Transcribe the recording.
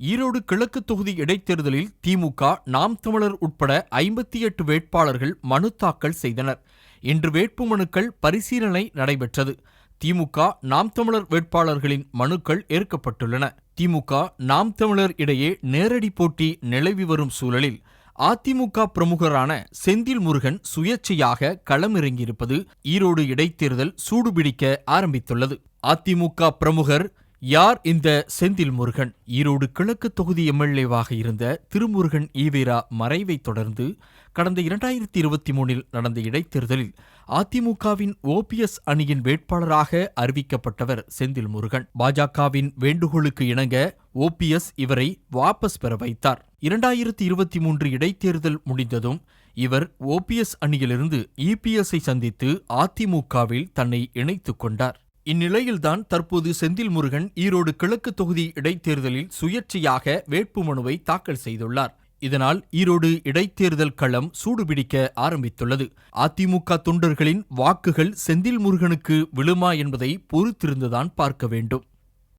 ஈரோடு கிழக்கு தொகுதி இடைத்தேர்தலில் திமுக நாம் தமிழர் உட்பட ஐம்பத்தி எட்டு வேட்பாளர்கள் மனு தாக்கல் செய்தனர். இன்று வேட்புமனுக்கள் பரிசீலனை நடைபெற்றது. திமுக நாம் தமிழர் வேட்பாளர்களின் மனுக்கள் ஏற்கப்பட்டுள்ளன. திமுக நாம் தமிழர் இடையே நேரடி போட்டி நிலவி வரும் சூழலில் அதிமுக பிரமுகரான செந்தில் முருகன் சுயேட்சையாக களமிறங்கியிருப்பது ஈரோடு இடைத்தேர்தல் சூடுபிடிக்க ஆரம்பித்துள்ளது. அதிமுக பிரமுகர் யார் இந்த செந்தில் முருகன்? ஈரோடு கிழக்கு தொகுதி எம்எல்ஏவாக இருந்த திருமுருகன் ஈவேரா மறைவைத் தொடர்ந்து கடந்த இரண்டாயிரத்தி இருபத்தி மூணில் நடந்த இடைத்தேர்தலில் அதிமுகவின் ஓபிஎஸ் அணியின் வேட்பாளராக அறிவிக்கப்பட்டவர் செந்தில் முருகன். பாஜகவின் வேண்டுகோளுக்கு இணங்க ஓபிஎஸ் இவரை வாபஸ் பெற வைத்தார். இரண்டாயிரத்தி இருபத்தி மூன்று இடைத்தேர்தல் முடிந்ததும் இவர் ஓபிஎஸ் அணியிலிருந்து இபிஎஸ்ஐ சந்தித்து அதிமுகவில் தன்னை இணைத்துக் கொண்டார். இந்நிலையில்தான் தற்போது செந்தில் முருகன் ஈரோடு கிழக்கு தொகுதி இடைத்தேர்தலில் சுயேட்சையாக வேட்புமனுவை தாக்கல் செய்துள்ளார். இதனால் ஈரோடு இடைத்தேர்தல் களம் சூடுபிடிக்க ஆரம்பித்துள்ளது. அதிமுக தொண்டர்களின் வாக்குகள் செந்தில் முருகனுக்கு விழுமா என்பதை பொறுத்திருந்துதான் பார்க்க வேண்டும்.